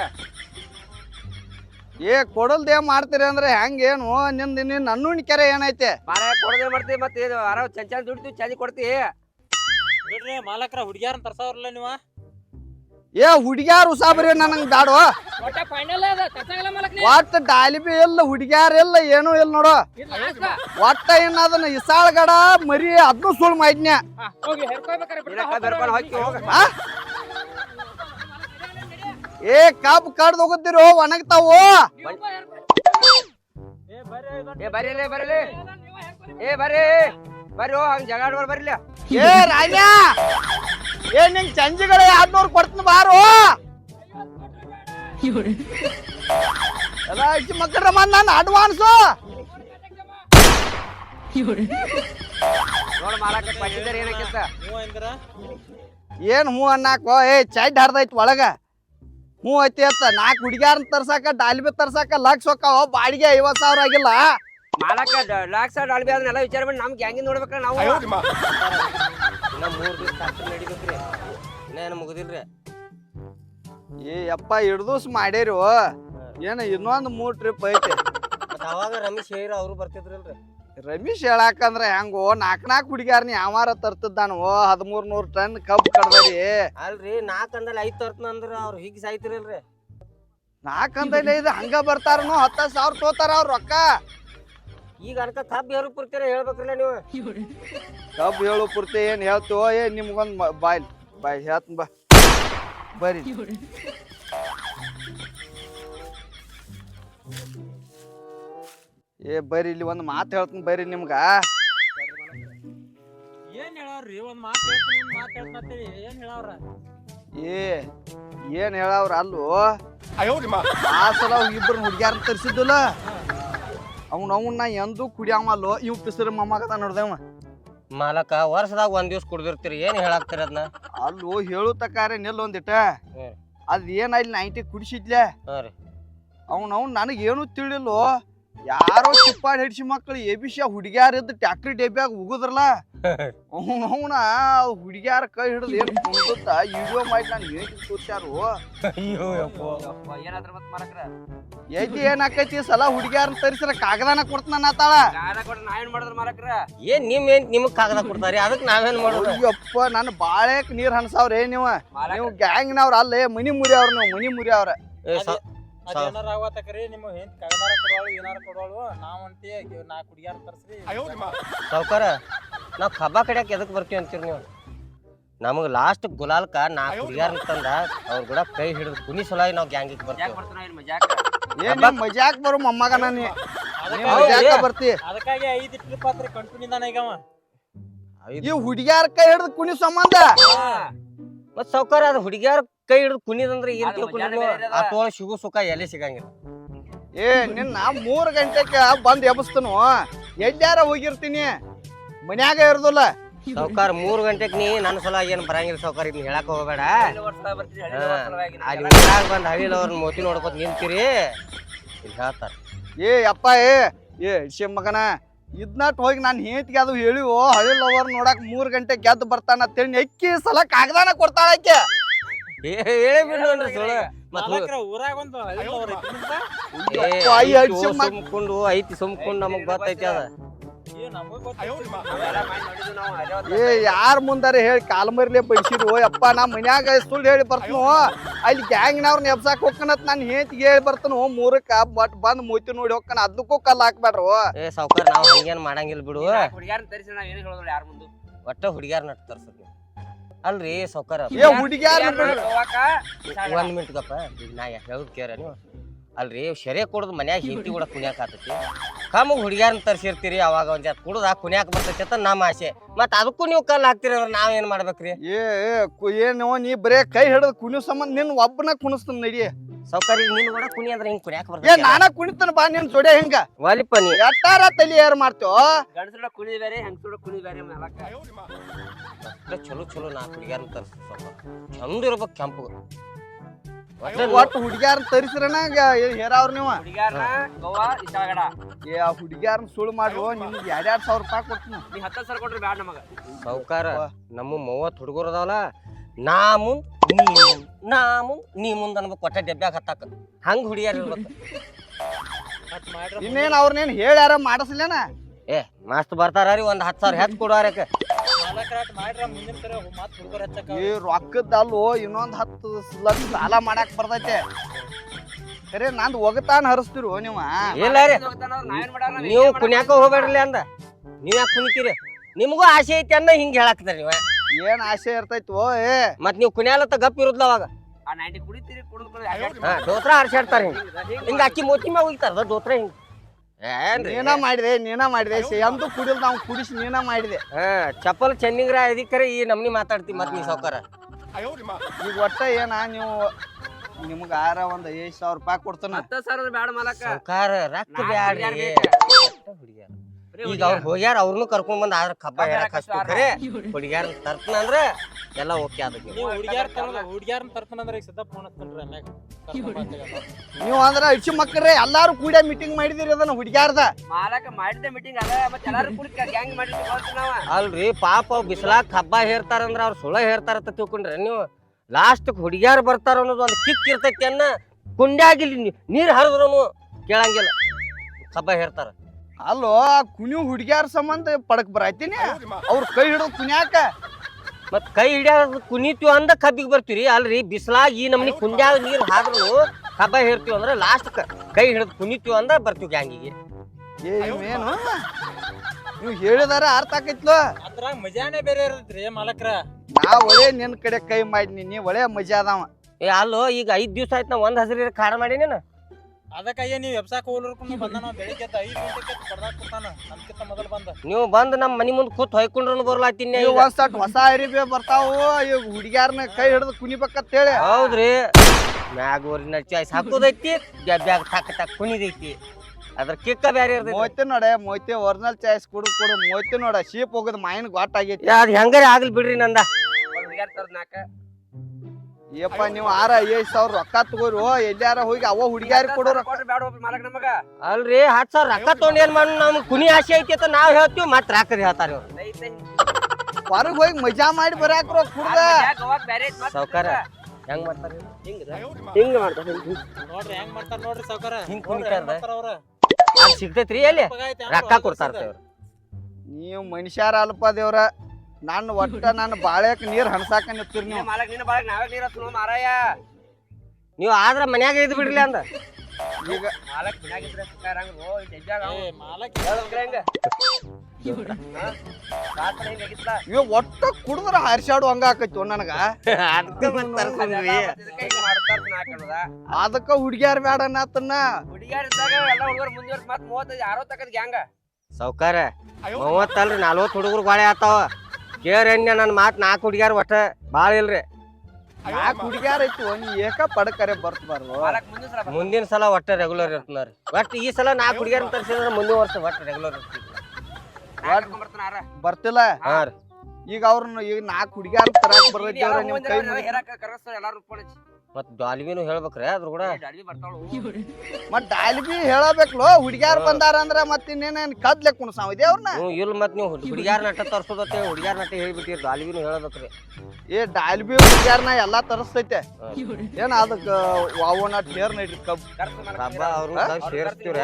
ಏ ಕೊಡಲ್ದೇ ಮಾಡ್ತೀರಿ ಅಂದ್ರೆ ಹೆಂಗೇನು? ನಿಂದ ನಿನ್ನ ಅನ್ನುಣ್ ಕೆರೆ ಏನೈತೆ? ಮಾರ ಕೊಡದೇ ಮಾಡ್ತೀವಿ ಮತ್ತೆ ಇದು ಆರಾಮ್ ಚಂದ ಚಂದ ದುಡ್ತೀವಿ ಚಂದ ಕೊಡ್ತೀವಿ ಬಿಡ್ರಿ ಮಾಲಕ್ರ ಹುಡುಗಿಯಾರನ್ ತರ್ಸಾವ್ರಲ್ಲ ನೀವ? ಏ ಹುಡುಗ್ಯಾರ ಉಸಾಬರಿ ನನಗೆ ಬ್ಯಾಡೋ. ಒಟ್ಟ ಫೈನಲ್ ಅದ ತರ್ಸಂಗಿಲ್ಲ ಮಲಕ್ ನೀ ಒಟ್ಟ ಡಾಲಿಬಿ ಇಲ್ಲ ಹುಡುಗ್ಯಾರ ಇಲ್ಲ ಏನೂ ಇಲ್ಲ ನೋಡು. ಒಟ್ಟ ಏನ್ ಅದನ್ನ ಇಸಾಳ್ಗಡ ಮರಿ ಅದನ್ನು ಸುಳ್ಳು ಮಾಡಿದ್ನ್ಯಾ ಹೋಗಿ ಹೆರ್ಕೊಳ್ಬೇಕಾರೆ ಬಿಡು. ಇರಕ್ಕ ಬೆರ್ಕೊಂಡು ಹೋಗಿ ಹೋಗ. ಆ? ಏ ಕಬ್ಬು ಕಡ್ದು ಹೋಗುತ್ತೀರೋ ಒಣಗ್ತಾವು? ಏ ಬರ್ರಿ ಇದೊಂದ್ ಏ ಬರೀಲಿ ಬರೀಲಿ ಏ ಬರ್ರಿ ಬರ್ರಿ ಓ ಹಂಗ ಜಗಳ ಬರ್ಲಿ ಏ ರಾಜ! ಏ ನಿಂಗ್ ಚಂಜಿಗಳ ಎರಡ್ನೂರು ಕೊಡ್ತೀನಿ ಬಾರು? ಎಲ್ಲ ಮಕ್ಕಳ ಬಂದ್ ನಾನು ಅಡ್ವಾನ್ಸು. ನೋಡ್ ಪಟ್ಟಿದ್ದಾರೆ ಏನಕ್ಕಿಂತ. ಏನ್ ಹೂ ಅನ್ನಾಕೋ? ಏ ಚೈಡ್ ಹರ್ದೈತ್ ಒಳಗ. ಹ್ಞೂ ಐತಿ ಅತ್ತ ನಾಲ್ಕು ಹುಡುಗ್ಯಾರನ್ನ ತರ್ಸಾಕ ಡಾಲ್ಬಿ ತರ್ಸಾಕ ಲಕ್ಷ ಹೊಕ್ಕಾವ ಬಾಡಿಗೆ ಐವತ್ ಸಾವಿರ ಆಗಿಲ್ಲ. ಮಾಲಕ ಲಾಕ್ ಡಾಲ್ಬಿ ಅದನ್ನೆಲ್ಲ ವಿಚಾರ ಮಾಡಿ ನಮ್ಗೆ ಹೆಂಗಿಂದ ನೋಡ್ಬೇಕ ನಾವು? ಇನ್ನ ಮೂರ್ ದಿವಸ ನಡಿಬೇಕ್ರಿ. ಇನ್ನೇನು ಮುಗಿದಿಲ್ರಿ? ಏ ಯಪ್ಪ ಹಿಡ್ದೂಸ್ ಮಾಡ್ಯಾರಿ ಏನ ಇನ್ನೊಂದು ಮೂರ್ ಟ್ರಿಪ್ ಐತಿ. ಅವಾಗ ರಮೇಶ್ ಹೇರ ಅವರು ಬರ್ತಿದ್ರಲ್ರಿ. ರಮೇಶ್ ಹೇಳಾಕಂದ್ರ ಹೆಂಗೋ ನಾಲ್ಕು ನಾಲ್ಕು ಹುಡುಗ್ಯಾರನ್ನ ಯಾವಾರ ತರ್ತಿದ್ದಾನು ಹದಿಮೂರ್ ನೂರ್ ಟನ್ ಕಬ್ಬು ಕಡ್ದರಿ. ಅಲ್ರಿ ನಾಕ್ ಅಂದಲ್ಲಿ ಐದ್ ತರ್ತನ ಅಂದ್ರ ಅವ್ರು ಹೀಗ್ ಸಾಯ್ತಿರಲ್ರಿ. ನಾಲ್ಕಂದಲ್ಲಿ ಇದು ಹಂಗ ಬರ್ತಾರನು ಹತ್ತ ಸಾವಿರ ತೋತಾರ ಅವ್ರ ರೊಕ್ಕ. ಈಗ ಅನ್ಕ ಕಬ್ ಹೇಳು ಪುರ್ತೀರ ಹೇಳ್ಬೇಕ್ರಲ್ಲ ನೀವು. ಕಬ್ಬು ಹೇಳು ಪೂರ್ತಿ ಏನ್ ಹೇಳ್ತೀವೋ ಏನ್ ನಿಮ್ಗೊಂದ್ ಬಾಯ್ ಬಾಯ್ ಹೇಳ್ತೀನಿ ಬಾ. ಬರ್ರಿ ಏ ಬರ್ರಿ ಇಲ್ಲಿ ಒಂದು ಮಾತು ಹೇಳ್ತೀನಿ ಬರ್ರಿ ನಿಮ್ಗ. ಏನ್ ಹೇಳವ್ರಿ? ಒಂದ್ ಮಾತು ಹೇಳ್ತೀನಿ ಒಂದ್ ಮಾತ್ ಹೇಳ್ತೀನಿ ಏನ್ ಹೇಳವ್ರ? ಏ ಏನ್ ಹೇಳವ್ರ ಅಲ್ಲೋ? ಆ ಸಲ ಇಬ್ಬರು ಹುಡ್ಗ್ಯಾರ ತರಿಸಿದ್ದಲ್ಲ. ಅವ್ನ ಅವ್ನ ಎಂದೂ ಕುಡಿಯಾಮಲ್ಲೋ ಇವ್ ಪಿಸರ ಮೊಮ್ಮಗದ ನೋಡ್ದೇವ ಮಾಲಕ ವರ್ಷದಾಗ ಒಂದ್ ದಿವ್ಸ ಕುಡ್ದಿರ್ತೀರಿ ಏನ್ ಹೇಳಾಕ್ತಿರ ಅದನ್ನ ಅಲ್ಲೋ ಹೇಳು ತಕಾರೆ ನಿಲ್ ಒಂದಿಟ. ಅದ್ ಏನ ಇಲ್ಲಿ ನೈಂಟಿ ಕುಡಿಸಿದ್ಲೆ? ಅವ್ನ ಅವ್ನು ನನಗೇನು ತಿಳಿಲ್ಲೋ? ಯಾರೋ ಚಿಪ್ಪಾಡ್ ಹಿಡ್ಸಿ ಮಕ್ಳು ಎಬಿಷ ಹುಡುಗ್ಯಾರ ಇದ್ದು ಟ್ಯಾಕ್ಟ್ರಿ ಡಬ್ಬ್ಯಾಗ ಉಗುದ್ರಲ್ಲ? (laughs) ಅವ್ನ ಅವ್ನ ಹುಡುಗ್ಯಾರ ಕೈ ಹಿಡಿದು ಏನು ಕುಂದುತ್ತ ವಿಡಿಯೋ ಮಾಡಿ ನಾನು ಹೇಳಿ ತೋರ್ಸ್ಯಾರು. ಅಯ್ಯೋ ಯಪ್ಪ. ಏನಾದ್ರ ಮತ್ ಏನಾಕೈತಿ ಸಲ ಹುಡುಗ್ಯಾರನ್ನ ತರಿಸಿರ ಕಾಗದಾನ ಕೊಡ್ತಾನ ಆತಾಳ. ನಾ ಏನ್ ಮಾಡಿದ್ರ ಏನ್ ನಿಮ್ ಏನ್ ನಿಮಗ್ ಕಾಗದ ಕೊಡ್ತಾರಿ? ಅದಕ್ ನಾವೇನ್ ಮಾಡೋದು? ಅಯ್ಯಪ್ಪ ನನ್ನ ಬಾಳೆಕ್ ನೀರ್ ಹನ್ಸಾವ್ರೇ ನೀವು. ನೀವು ಗ್ಯಾಂಗ್ನವ್ರ ಅಲ್ಲೇ ಮನಿ ಮುರಿಯವ್ರ ನೀವು ಮನಿ ಮುರಿಯವ್ರ ಅದೇನಾರ ಆಗತ್ತಕ್ರಿ ನಿಮ್ಮ ಹೆಂತ ಕಗದಾರ ಕೊಡೋಳು ಏನಾರ ಕೊಡೋಳು ನಾವ್ ಅಂತೀ ನಾಲ್ಕು ಹುಡುಗಿಯಾರ ತರ್ಸ್ರಿ. ಸಾವ್ಕಾರ ನಾವ್ ಕಬ್ಬ ಕಡ್ಯಾಕ ಎದಕ್ ಬರ್ತೀವಿ ಅಂತೀರಿ ನೀವು? ನಮಗೆ ಲಾಸ್ಟ್ ಗುಲಾಲ್ಕ ನಾಲ್ಕು ಹುಡುಗ್ಯಾರ ತಂದ ಅವ್ರ ಕೂಡ ಕೈ ಹಿಡಿದು ಕುನಿ ಸಲುವಾಗಿ ನಾವು ಗ್ಯಾಂಗಿಗೆ ಬರ್ತೀವಿ. ಬರ್ತಾನ ಏನ್ ಮಜಾಕ್ ಏನ್ ನಿಮ್ ಮಜಾಕ್ ಬರೋ ನೀ ನೀ ಅದಕ್ಕಾಗಿ ಮಜಾಕ ಬರ್ತಿ. ಅದಕ್ಕಾಗಿ ಐದ್ ಟ್ರಿಪ್ ಆತ್ರಿ ಕಂಟಿನ್ಯೂದಾನ ಈಗವ ಈ ಹುಡುಗ್ಯಾರ ಕೈ ಹಿಡಿದು ಕುನಿ ಸಂಬಂಧ. ಮತ್ ಸೌಕರ್ಯ ಅದು ಹುಡುಗ್ಯಾರ ಕೈ ಹಿಡಿದು ಕುಣಿದಂದ್ರೆ ಏನ್ ಅದ. ಆ ತೋಳ ಸಿಗು ಸುಖ ಎಲ್ಲಿ ಸಿಗಂಗಿಲ್ಲ. ಏ ನಿನ್ನ ಮೂರ್ ಗಂಟೆಗೆ ಬಂದ್ ಎಬ್ಸ್ತನು? ಎಡ್ಯಾರ ಹೋಗಿರ್ತೀನಿ? ಮನ್ಯಾಗ ಇರೋದಿಲ್ಲ. ಸಾವ್ಕಾರ ಮೂರ್ ಗಂಟೆಗೆ ನೀ ನನ್ನ ಸಲ ಏನ್ ಬರಂಗಿಲ್ಲ ಸೌಕರ್ ಇದ್ ಹೇಳಕ್ ಹೋಗಬೇಡ. ಅಲ್ಲಿ ಊರಾಗ ಬಂದ್ ಹವಿಲ್ ಅವ್ರನ್ನ ಮೋತಿ ನೋಡ್ಕೊತ ನಿಂತೀರಿ. ಇಲ್ಲಿ ಹೇಳ್ತಾರ. ಏ ಅಪ್ಪ ಏ ಏ ಶಿವ ಮಗನ. ಇದ್ನಾಟ್ ಹೋಗಿ ನಾನು ಹೇಂತಿಗೆ ಅದು ಹೇಳಿವು ಹಳ್ಳಿ ಲವರ್ ನೋಡಕ್ ಮೂರ್ ಗಂಟೆ ಗೆದ್ದು ಬರ್ತಾನ ತಿಳಿ ಅಕ್ಕಿ ಸಲ ಕಾಗದಾನ ಕೊಡ್ತಾಳ ಹೇಳೇ ಓ ಸುಮ್ಕೊಂಡು ಐತಿ ಸುಮ್ಕೊಂಡು ನಮಗ್ ಗೊತ್ತೈತಿ ಅದ. ಏ ಯಾರ ಮುಂದಾರೆ ಹೇಳಿ ಕಾಲ್ಮರ್ಲೆ ಬಡಿಸಿರು ಯಪ್ಪ ನಾ ಮನ್ಯಾಗ ಸುಳ್ಳು ಹೇಳಿ ಬರ್ತನು. ಅಲ್ಲಿ ಗ್ಯಾಂಗ್ನವ್ರನ್ನ ಎಬ್ಸಾಕ್ ಹೋಗ್ಕನತ್ ನಾನು ಹೇಳ್ತಿ ಹೇಳಿ ಬರ್ತನು ಮೂರಕ್ಕ ಬಟ್ ಬಂದ್ ಮೂತಿ ನೋಡಿ ಹೋಗ್ಕನ ಅದಕ್ಕೂ ಕಲ್ಲು ಹಾಕ್ಬೇಡ್ರು ಏ ಸಾವ್ಕಾರ ನಾವ್ ಹಂಗೇನ್ ಮಾಡಂಗಿಲ್ಲ ಬಿಡು. ತರಿಸಿ ನಾವ್ ಏನು ಯಾರ ಮುಂದೆ? ಒಟ್ಟ ಹುಡುಗ್ಯಾರ ನಟ್ ತರ್ಸದ್ ಅಲ್ರಿ ಸೌಕರ್ ಏ ಹುಡುಗ್ಯಾರ ಒಂದ್ ಮಿನಿಟ್ ಗಪ್ಪ ಈಗ ನಾ ಹೇಳುದ್ ಕೇರ ನೀವು ಅಲ್ರಿ ಶರೆ ಕುಡ್ದು ಮನ್ಯಾಗ ಹಿಂತಿ ಕೂಡ ಕುಣ್ಯಾಕ ಆತತಿ. ಕಮ್ಮ ಹುಡುಗ್ಯಾರನ್ನ ತರ್ಸಿರ್ತೀರಿ ಅವಾಗ ಒಂದ್ ಜಾತ್ ಕುಡ್ದ ಕುಣ್ಯಾಕ ಬರ್ತೈತಿ ಅಂತ ನಮ್ಮ ಆಸೆ. ಮತ್ ಅದಕ್ಕೂ ನೀವು ಕಲ್ಲು ಹಾಕ್ತೀರಿ ಅಂದ್ರೆ ನಾವ್ ಏನ್ ಮಾಡ್ಬೇಕ್ರಿ? ಏ ಏ, ಕು- ಏನು ನೀ ಬರೇ ಕೈ ಹಿಡಿದು ಕುಣಿಯೋ ಸಂಬಂಧ ನಿನ್ ಒಬ್ಬನ ಕುಣಿಸ್ತಾನ ನಡಿ. ಸೌಕರ್ಯ ನೀನ್ ಕೂಡ ಕುಣಿ ಅಂದ್ರೆ ಹಿಂಗ್ ಕುಣ್ಯಾಕ ಏ ಬರ್ತೈತಿ ನಾನ ಕುಣಿತನ ಬಾ ನಿನ್ ಜೋಡಿ ಹೆಂಗ. ವಾಲಿಪನಿ ನೀ. ಎಟ್ಟಾರ ತಲಿ ಏರ್ ಮಾಡ್ತೇವ ಗಂಡಸರ ಕುಣಿ ಬೇರೆ ಹೆಂಗಸರ ಕುಣಿ ಬೇರೆ ಮಾಲಕ ಅಷ್ಟ ಚಲೋ ಚಲೋ ನಾ ಹುಡುಗ್ಯಾರನ್ನ ತರ್ಸಿ ಸ್ವಲ್ಪ. ಚಂದ ಇರ್ಬೇಕು ಕೆಂಪು ಒಟ್ಟು ಹುಡುಗ್ಯಾರ ತರಿಸ್ರಣ ಹೇರಾವ್ರ ನೀವ. ಹುಡುಗ್ಯಾರನ ಗೋವಾ ಇಷ್ಟಗಡ ಏ ಆ ಹುಡುಗ್ಯಾರನ್ನ ಸುಳ್ಳು ಮಾಡ್ರು ನಿಮ್ಗೆ ಎರಡ್ ಸಾವಿರ ರೂಪಾಯಿ ಕೊಡ್ತೀನಿ. ನೀ ಹತ್ತು ಸಾವಿರ ಕೊಟ್ರಿ ಬ್ಯಾಡ ನಮಗ. ಸಾವ್ಕಾರ ನಮ್ಮ ಮೂವತ್ತು ಹುಡುಗರು ಅದಾವಲ್ಲ ನಾಮು ಮುಂದ್ ನೀ ಮುಂದ್ ನಾ ಮುಂದ್ ನೀ ಮುಂದ್ ಅನ್ಬೇಕು ಒಟ್ಟ ಡಬ್ಬ್ಯಾಗ ಹತ್ತಾಕ. ಹಂಗ ಹುಡುಗಿಯರ್ ಇನ್ನೇನು ಅವ್ರನ್ನೇನು ಮಾಡ್ರ ಇನ್ನೇನ್ ಅವ್ರನ್ನೇನ್ ಹೇಳ್ಯಾರ ಮಾಡಿಸ್ಲೇನ? ಏ ಮಸ್ತ್ ಬರ್ತಾರ ರೀ ಒಂದು ಹತ್ತು ಸಾವಿರ ಹೆಚ್ಚು ಕೊಡುವಾರಕ್ಕೆ. ಈ ರೊಕ್ಕದಲ್ಲೋ ಇನ್ನೊಂದ್ ಹತ್ತು ಲಕ್ಷ ಸಾಲ ಮಾಡಾಕ್ ಬರ್ತೈತೆ. ಸರಿ ನಂದು ಒಗತಾನ ಹರಿಸ್ತಿರು ನೀವ. ಇಲ್ಲ ರೀ. ನೀವು ಕುಣ್ಯಾಕ ಹೋಗ್ಬೇಡ್ರಿ ಅಂದ. ನೀವ್ ಯಾಕೆ ಕುಣಿತೀರಿ? ನಿಮಗೂ ಆಸೆ ಐತಿ ಅನ್ನ ಹಿಂಗ್ ಹೇಳಾಕ್ತಾರ ನೀವ. ಏನ್ ಆಸೆ ಇರ್ತೈತೋ ಏ. ಮತ್ ನೀವು ಕುಣ್ಯಾಲತ್ತ ಗಪ್ ಇರುದ್ಲ ಅವಾಗ. ಆ ನೈಂಟಿ ಕುಡಿತೀರಿ ಕುಡಿದು ಹಾ ದೋತ್ರ ಹರ್ಸಾಡ್ತಾರ ಹಿಂಗ. ಹಿಂಗ ಅಕ್ಕಿ ಮೋತಿ ಮ್ಯಾಗ ಹೋಗ್ತಾರ ದೋತ್ರ ಹಿಂಗ. ಏನ್ರಿ? ನೀನ ಮಾಡಿದೆ ನೀನ ಮಾಡಿದೆ. ಎಂದು ಕುಡಿಲ್ ನಾವು ಕುಡಿಸಿ ನೀನ ಮಾಡಿದೆ. ಹಾ ಚಪ್ಪಲ್ ಚೆನ್ನಿಗ್ರ ಅದಕ್ಕರೆ ಈ ನಮ್ನಿ ಮಾತಾಡ್ತಿ ಮತ್ ನೀ ಸಾವ್ಕಾರ. ಈಗ ಒಟ್ಟ ಏನ ನೀವು ನಿಮ್ಗ ಆರ ಒಂದ್ ಐದ್ ಸಾವಿರ ರೂಪಾಯಿ ಕೊಡ್ತಾನ. ಹತ್ತು ಸಾವಿರ ಬ್ಯಾಡ ಮಾಲಕ. ಸಾವ್ಕಾರ ರೊಕ್ಕ ನಾಲ್ಕ್ ಬ್ಯಾಡ್ರಿ. ಹುಡ್ಗ್ಯಾರ್. ಈಗ ಅವ್ರು ಹೋಗ್ಯಾರ ಅವ್ರನ್ನು ಕರ್ಕೊಂಡ್ ಬಂದ್ ಆದ್ರ ಕಬ್ಬ ಹೇಳಕ್ ಖರೆ ಹುಡುಗ್ಯಾರ ತರ್ತನ ಅಂದ್ರ ಎಲ್ಲ ಓಕೆ ಅದಕ್ಕೆ ನೀವು ಹುಡುಗ್ಯಾರ ಈಗ ಸದ್ದ ಫೋನ್ ಹೇಳಿ. ನೀವು ಅಂದ್ರ ಹೆಚ್ಚು ಮಕ್ಕಳ್ರೆ ಎಲ್ಲಾರು ಕೂಡ ಮೀಟಿಂಗ್ ಮಾಡಿದಿರಿ ಅದನ್ನ ಹುಡುಗ್ಯಾರ್ದ. ಮಾಲಕ ಮಾಡಿದ ಮೀಟಿಂಗ್ ಅದ ಮತ್ತೆ ಎಲ್ಲಾರು ಕುಡಿ ಗ್ಯಾಂಗ್ ಮಾಡಿದ್ವಿ ಅಲ್ರಿ ಪಾಪ ಅವ್ರ್ ಕಬ್ಬ ಹಬ್ಬ ಹೇರ್ತಾರಂದ್ರ ಅವ್ರ ಸುಳ ಹೇರ್ತಾರ ಅಂತ ತಿಳ್ಕೊಂಡ್ರೆ ನೀವು ಲಾಸ್ಟ್ ಹುಡುಗ್ಯಾರ ಬರ್ತಾರ ಅನ್ನೋದು ಒಂದು ಕಿಕ್ ಇರ್ತೈತಿ ಅನ್ನ ಕುಂಡ್ಯಾಗಿಲ್ಲಿ ನೀರ್ ಹರಿದ್ರು ಕೇಳಂಗಿಲ್ಲ. ಹಬ್ಬ ಹೇರ್ತಾರ. ಅಲ್ಲೋ ಕುಣಿ ಕುನಿ ಹುಡುಗ್ಯಾರ ಸಂಬಂಧ ಪಡಕ್ ಬರಾಯ್ತೀನಿ ಅವ್ರ ಕೈ ಹಿಡಿದು ಕುನ್ಯಾಕ ಮತ್ ಕೈ ಹಿಡಿಯಾರ ಕುಣಿತೀವ ಅಂದ ಕಬ್ಬಿಗೆ ಬರ್ತೀರಿ? ಅಲ್ರಿ ಬಿಸ್ಲಾಗ ಈ ನಮ್ನಿ ಕುಂದ್ಯಾಗ ನೀರು ಹಾದ್ರು ಕಬ್ಬ ಹೇರ್ತೀವಿ ಅಂದ್ರೆ ಲಾಸ್ಟ್ ಕೈ ಹಿಡಿದು ಕುಣಿತೀವಿ ಅಂದ ಬರ್ತೀವಿ ಗ್ಯಾಂಗಿಗೆ. ಏ ಇವೇನು ನೀವು ಹೇಳಿದಾರ ಅರ್ಥ ಆಕೈತ್ಲೋ? ಅದ್ರಾಗ ಮಜಾನೇ ಬೇರೆ ಇರತ್ರಿ ಮಾಲಕ್ರ? ನಾ ಒಳ್ಳೆ ನಿನ್ ಕಡೆ ಕೈ ಮಾಡಿನಿ ನೀ ಒಳ್ಳೆ ಮಜಾ ಅದಾವ. ಏ ಅಲ್ಲೋ ಈಗ ಐದ್ ದಿವ್ಸ ಆಯ್ತು ನಾ ಒಂದ್ ಹಸಿರಿ ಖಾರ ಮಾಡೀನೇನ ಅದಕ್ಕಯ್ಯ ನೀವು ವ್ಯವಸಾಯ ಹೋಗ್ಲರ್ಕೊಂಡು ಬಂದ ನಾವು ಬೆಳಿಗ್ಗೆ ಎದ್ದು ಐದು ಗಂಟೆಗೆ ಬರ್ದಾಕ್ ಕೊಡ್ತಾನ ನಮ್ಕಿಂತ ಮೊದಲು ಬಂದ. ನೀವು ಬಂದು ನಮ್ಮ ಮನಿ ಮುಂದೆ ಕೂತ್ ಹೊಯ್ಕೊಂಡ್ರು ಬರ್ಲಾತೀನಿ ನೀವು ಒಂದ್ ಸಟ್ ಹೊಸ ಅರಿಬಿ ಬರ್ತಾವು ಈಗ ಹುಡುಗ್ಯಾರನ್ನ ಕೈ ಹಿಡಿದು ಕುನಿಬೇಕಂತ ಹೇಳಿ ಹೌದ್ರಿ. ಮ್ಯಾಗ ಊರಿನ ಚಾಯ್ಸ್ ಹಾಕೋದೈತಿ ಬ್ಯಾಗ್ ಟಕ್ ಟಕ್ ಕುಣಿದೈತಿ. ಅದ್ರ ಕಿಕ್ಕ ಬ್ಯಾರೆ ಇರ್ತೈತಿ. ಮೋಯ್ತಿ ನೋಡೆ ಮೋಯ್ತಿ ಒರಿಜಿನಲ್ ಚಾಯ್ಸ್ ಕುಡು ಕುಡು ಮೋಯ್ತಿ ನೋಡ ಶೀಪ್ ಹೋಗದ್ ಮೈನ್ ಗೊಟ್ಟ ಆಗೈತಿ. ಹೆಂಗಾರೆ ಅದ್ ಹೆಂಗಾರ ಆಗ್ಲಿ ಬಿಡ್ರಿ ನಂದ. ಒಂದ್ ಹುಡುಗ್ಯಾರ ತರ್ದ್ ಏಪ್ಪ ನೀವು ಆರ ಐದು ಸಾವಿರ ರೊಕ್ಕ ತಗೋರು ಎಲ್ಲಾರ ಹೋಗಿ ಅವ ಹುಡುಗ್ಯಾರ ಕೊಡೋ ರೊಕ್ಕ? ಅಲ್ರಿ ಹತ್ ಸಾವಿರ ರೊಕ್ಕ ತಗೊಂಡ್ ಏನ್ ಮಾಡ್ ನಮ್ ಕುನಿ ಆಸೆ ಐತಿ ಅಂತ ನಾವ್ ಹೇಳ್ತೀವಿ ಮತ್ ರಾಕದ್ ಹೇಳ್ತಾರ ಇವ್ರು. ಹೊರಗ್ ಹೋಗಿ ಮಜಾ ಮಾಡಿ ಬರಾಕ್ ಐತ್ ಮತ್ತ್ ಸಾವ್ಕಾರ ಹೆಂಗ್ ಮಾಡ್ತಾರ ಹಿಂಗ ಮಾಡ್ತಾರ ನೋಡ್ರಿ ಹೆಂಗ್ ಮಾಡ್ತಾರ ನೋಡ್ರಿ ಸಾವ್ಕಾರ? ಹಿಂಗ್ ಕುಣಿತಾರ? ಸಿಗ್ತೈತ್ರಿ ಎಲ್ಲಿ? ರೊಕ್ಕ ಕೊಡ್ತಾರ ನೀವು ಮನುಷ್ಯಾರ ಅಲ್ಪ ದೇವ್ರ. ನಾನು ಒಟ್ಟ ನನ್ನ ಬಾಳೆಕ್ ನೀರ್ ಹಣಸಾಕ ನಿಂತಿರ್ ನೀವು. ಮಾಲಕ್ ನಿನ್ನ ಬಾಳಕ್ ನಾವೇ ನೀರ ಮಾರಾಯ? ನೀವು ಆದ್ರ ಮನ್ಯಾಗ ಇದ್ ಬಿಡ್ಲಿ ಅಂದ. ಈಗ ಮಾಲಕ್ ಮನ್ಯಾಗ ಇದ್ರೆ ಓ ಜಜ್ಜಾಗ ಮಾಲಕ್. ಇವ ಒಟ್ಟ ಕುಡಿದ್ರ ಹರ್ಸಾಡು ಹಂಗ ಆಕೈತಿ ನನಗ. ಅದಕ್ಕ ಹುಡ್ಗ್ಯಾರ ಬೇಡ ಅನ್ನತನ್ನ ಹುಡುಗಿಯರ್ ಇದ್ದಾಗ ಎಲ್ಲ ಹುಡುಗರು ಮುಂದುವರ್ಸ್ ಮತ್ ಮೂವತ್ತೈದು ಯಾರೋ ತಕ್ಕದ್ ಗ್ಯಾಂಗ. ಸಾವ್ಕಾರ ಮೂವತ್ತಲ್ರಿ ನಲ್ವತ್ತು ಹುಡುಗರು ಬಾಳೆ ಆತಾವ ಕೇರಣ್ಯ ನನ್ನ ಮಾತು ನಾಲ್ಕು ಹುಡುಗ್ಯಾರ ಒಟ್ಟ ಭಾಳ ಇಲ್ರಿ. ನಾಲ್ಕು ಹುಡ್ಗ್ಯಾರ ಐತಿ ಒಂದ್ ಏಕ ಪಡಕರೆ ಬರ್ತಬಾರ್ದು ಮುಂದಿನ ಸಲ ಒಟ್ಟ ರೆಗ್ಯುಲರ್ ಇರ್ತನಾರಿ ಒಟ್ಟು ಈ ಸಲ ನಾಲ್ಕು ಹುಡುಗ್ಯಾರ ತರ್ಸಿದ್ರೆ ಮುಂದಿನ ವರ್ಷ ಒಟ್ಟು ರೆಗ್ಯುಲರ್ ಇರ್ತೀವಿ. ಬರ್ತಿಲ್ಲ? ಹಾ ರೀ. ಈಗ ಅವ್ರನ್ನ ಈಗ ನಾಲ್ಕು ಹುಡುಗ್ಯಾರ ತರಾಕ್ ಬರ್ತೈತಿ ಎಲ್ಲ ಅವ್ರ ನಿಮ್ ಕೈ ಎಲ್ಲಾರು. ಮತ್ ಡಾಲ್ಬಿನು ಹೇಳ್ಬೇಕ್ರಿ ಅದ್ರ ಕೂಡ. ಮತ್ ಡಾಲ್ಬಿ ಹೇಳಬೇಕು ಹುಡುಗ್ಯಾರ ಬಂದಾರ ಅಂದ್ರ ಮತ್ ಇನ್ನೇನೇನ್ ಕದ್ಲೆ ಕುಣಸಾವ ಇದೆ ಅವ್ರನ್ನ ಇಲ್ಲ ಮತ್ ನೀವು ಹುಡುಗ್ಯಾರ ನಟ ತರ್ಸೋದತ್ತೆ ಹುಡುಗ್ಯಾರ ನಟ ಹೇಳ್ಬಿಟ್ಟಿರಿ ಡಾಲ್ವಿನು ಹೇಳ್ಬೇಕ್ರಿ. ಏ ಡಾಲ್ಬಿ ಹುಡ್ಗ್ಯಾರನ ಎಲ್ಲಾ ತರಸ್ತೈತೆ. ಏನ್ ಅದಕ್ಕ ವಾವನ ಟೇರ್ ನೈಟ್ರಿ ಕಬ್ಬ ಅವ್ರ ಸೇರಿಸ್ತೀವ್ರ?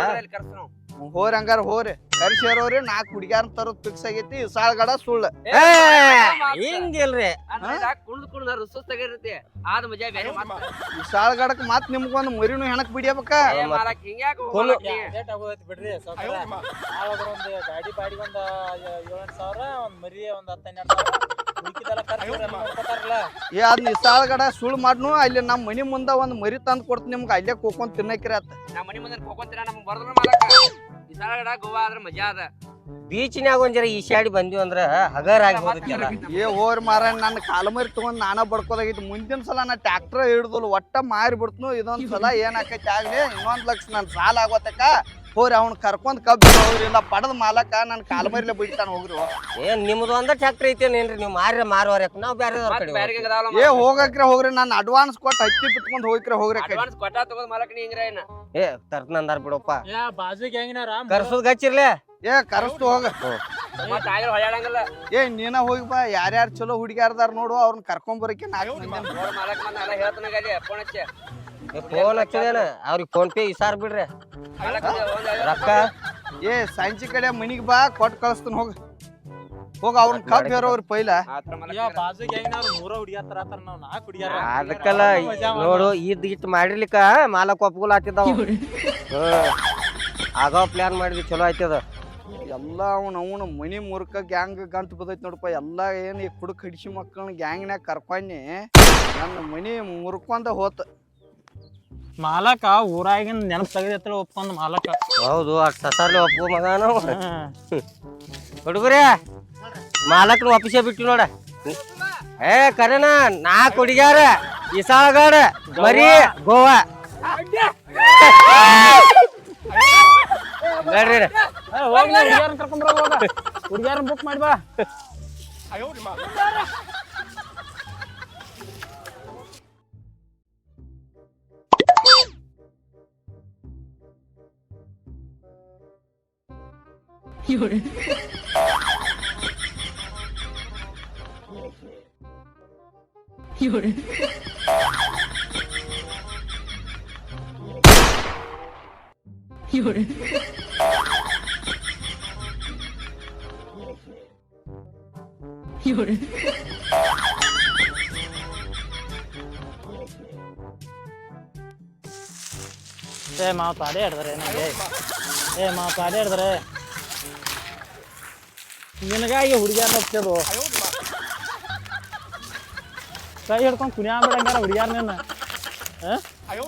ಹೋರಿ ಹಂಗಾರ ಹೋರಿ. ಕರ್ಸಿರೋರಿ ನಾಲ್ಕು ಹುಡುಗ್ಯಾರ ತರೋದ್ ಫಿಕ್ಸ್ ಆಗೈತಿ ಸಾಳ್ಗಡ ಸುಳ್ಳು. ಏ, ಹಿಂಗಿಲ್ರಿ. ಕುಣ್ದ್ ಕುಣ್ದ್ ಸುಸ್ತಾಗಿರ್ತೈತಿ ಆದ ಮಜಾ ಬೇರೆ ಸಾಳ್ಗಡಕ್ ಮತ್ ನಿಮ್ಗೊಂದ್ ಮರಿನು ಹೆಣಕ್ ಬಿಡಿಯಬೇಕ? ಬಿಡ್ರಿ ಒಂದ್ ಗಾಡಿ ಬಾಡಿಗೆ ಒಂದ್ ಏಳೆಂಟ್ ಸಾವಿರ ಒಂದ್ ಮರಿ ಒಂದು ಸಾವಿರ. ಏ ಅದ್ ನಿಸಾಳ್ಗಡ ಸಾಳ್ಗಡ ಸುಳ್ಳು ಮಾಡ್ನು ಅಲ್ಲಿ ನಮ್ ಮನಿ ಮುಂದ ಒಂದ್ ಮರಿ ತಂದ್ ಕೊಡ್ತೀನಿ ನಿಮ್ಗೆ ಅಲ್ಲೇ ಕೋಕೊಂಡ್ ತಿನ್ನಕ್ರಿ ಆತ. ನಮ್ಮ ಮನಿ ಮುಂದೆ ತಿನ್ನ ನಮ್ಗೆ ಬರ್ದ್ರ ಸಲ ಗೋವಾ ಆದ್ರೆ ಮಜಾ ಅದ. ಬೀಚ್ನ್ಯಾಗ ಒಂದ್ ಜರ ಈಶಾಡಿ ಬಂದ್ವಿ ಅಂದ್ರ ಹಗರ್ ಆಗಿ ಏ ಓರ್ ಮಾರ ನನ್ನ ಕಾಲಮರಿ ತಗೊಂಡ್ ನಾನ ಬಡ್ಕೋದಾಗಿತ್ತು. ಮುಂದಿನ ಸಲ ನಾ ಟ್ರ್ಯಾಕ್ಟರ್ ಹಿಡ್ದಲ್ ಒಟ್ಟ ಮಾರಿ ಬಿಡ್ತನು ಇದೊಂದ್ ಸಲ ಏನಾಕೈತಿ ಆಗ್ಲಿ ಇನ್ನೊಂದ್ ಲಕ್ಷ ನನ್ ಸಾಲ ಆಗೋತಕ ಹೋರಿ ಅವ್ನ ಕರ್ಕೊಂಡ್ ಕಬ್ಬಿ ಹೋಗ್ರಿ ಇಲ್ಲ ಪಡದ ಮಾಲಕ ನನ್ ಕಾಲ್ ಮರಿಲೆ ಬಿಡ್ತಾನ ಹೋಗ್ರಿ. ಏನ್ ನಿಮ್ದು ಒಂದ ಟ್ಯಾಕ್ಟ್ರಿ ಐತೇನೇನ್ರಿ ನೀವು ಮಾರಿ ಮಾರುವರೆ ನಾವು ಬೇರೆ ಏ ಹೋಗಕ್ರೆ ಹೋಗ್ರಿ ನಾನು ಅಡ್ವಾನ್ಸ್ ಕೊಟ್ಟು ಹತ್ತಿ ಬಿಟ್ಕೊಂಡ್ ಹೋಗ್ರೆ ಹೋಗ್ರಿ ಅಡ್ವಾನ್ಸ್ ಕೊಟ್ಟ ತಗೋದ್ ಮಾಲಕ್ ನೀ ಹಿಂಗ್ರ ಏನ? ಏ ತರ್ತನಂದಾರ ಬಿಡಪ್ಪ. ಯಾ ಕರ್ಸೋದ್ ಗಚ್ಚಿರ್ಲೆ? ಏ ಕರ್ಸ್ತು ಹೋಗ. ಏ ನೀನ ಹೋಗಿ ಬಾ ಯಾರ್ಯಾರು ಚಲೋ ಹುಡುಗಿಯಾರ್ದಾರ ನೋಡು ಅವ್ರನ್ನ ಕರ್ಕೊಂಡ್ ಬರಕ್ಕೆ ನಾಲ್ಕು ಮಂದಿ ಫೋನ್ ಹಚ್ಚಿ ಫೋನ್ ಹಚ್ಚದೇನ? ಅವ್ರಿಗೆ ಫೋನ್ ಪೇ ಇಸಾರ್ ಬಿಡ್ರಿ. ರೊಕ್ಕ? ಏ ಸಂಜೆ ಕಡೆ ಮನಿಗೆ ಬಾ ಕೊಟ್ಟು ಕಳಿಸ್ತಾನ ಹೋಗ. ಹೋಗ ಅವ್ರನ್ನ ಕಬ್ಬ್ ಪೈಲ. ಅದಕ್ಕಲ್ಲ ನೋಡು ಇದ್ ಇಟ್ ಮಾಡಿರ್ಲಿಕ್ಕ ಮಾಲಕ್ ಒಪ್ಕೊಲ್ ಆತಿದ್ದಾವ. ಆಗ ಆಗೋ ಪ್ಲಾನ್ ಮಾಡಿದ್ವಿ ಚಲೋ ಆಯ್ತದ ಎಲ್ಲ ಅವ್ನು ಅವನು ಮನಿ ಮುರ್ಕ ಗ್ಯಾಂಗ್ ಗಂಟು ಬದೈತಿ ನೋಡಪ್ಪ ಎಲ್ಲ ಏನು ಈ ಕುಡುಕ್ ಹಿಡಿಸಿ ಮಕ್ಕಳನ್ನ ಗ್ಯಾಂಗ್ನ್ಯಾಗ ಕರ್ಕೊಂಡಿ ನನ್ನ ಮನಿ ಮುರ್ಕೊಂಡ ಹೋತ. ಮಾಲಕ ಊರಾಗಿನ ನೆನಪು ತೆಗೆದಿತ್ತಲ್ಲ ಒಪ್ಪಂದ ಮಾಲಕ. ಹೌದು ಅಷ್ಟ್ ಸಸಾರ್ಲಿ ಒಪ್ಪು ಮಗ ನಾವು ಹುಡುಗರೇ ಮಾಲಕ್ ಒಪ್ಪಿಸೇ ಬಿಟ್ಟು ನೋಡ. ಏ ಕರೆನ ನಾ ಕುಡಿಗಾರ ಇಸಾಳಗಾಡ ಮರಿ ಗೋವಾ. ನೋಡ್ರಿ ಹೋಗಿ ಹುಡುಗಿಯರ್ ಕರ್ಕೊಂಡ್ ಬರೋ ಹೋಗ ಹುಡುಗಿಯರ್ ಬುಕ್ ಮಾಡಿ ಬಾ ಏ ಮಾವ ಪಾಡೆ ಹಿಡ್ದಾರೆ ನನಗೆ ಏ ಮಾವ ಪಾಡೆ ಹಿಡ್ದಾರೆ ನಿನಗಾಗಿ ಹುಡುಗಿಯರ್ ಹೋಗ್ತೇದು ಕೈ ಹಿಡ್ಕೊಂಡು ಕುಣಿಯ ಬಿಡಂಗಾರ ಹುಡುಗಿಯರ್ ನಿನ್ನ ಅಯ್ಯೋ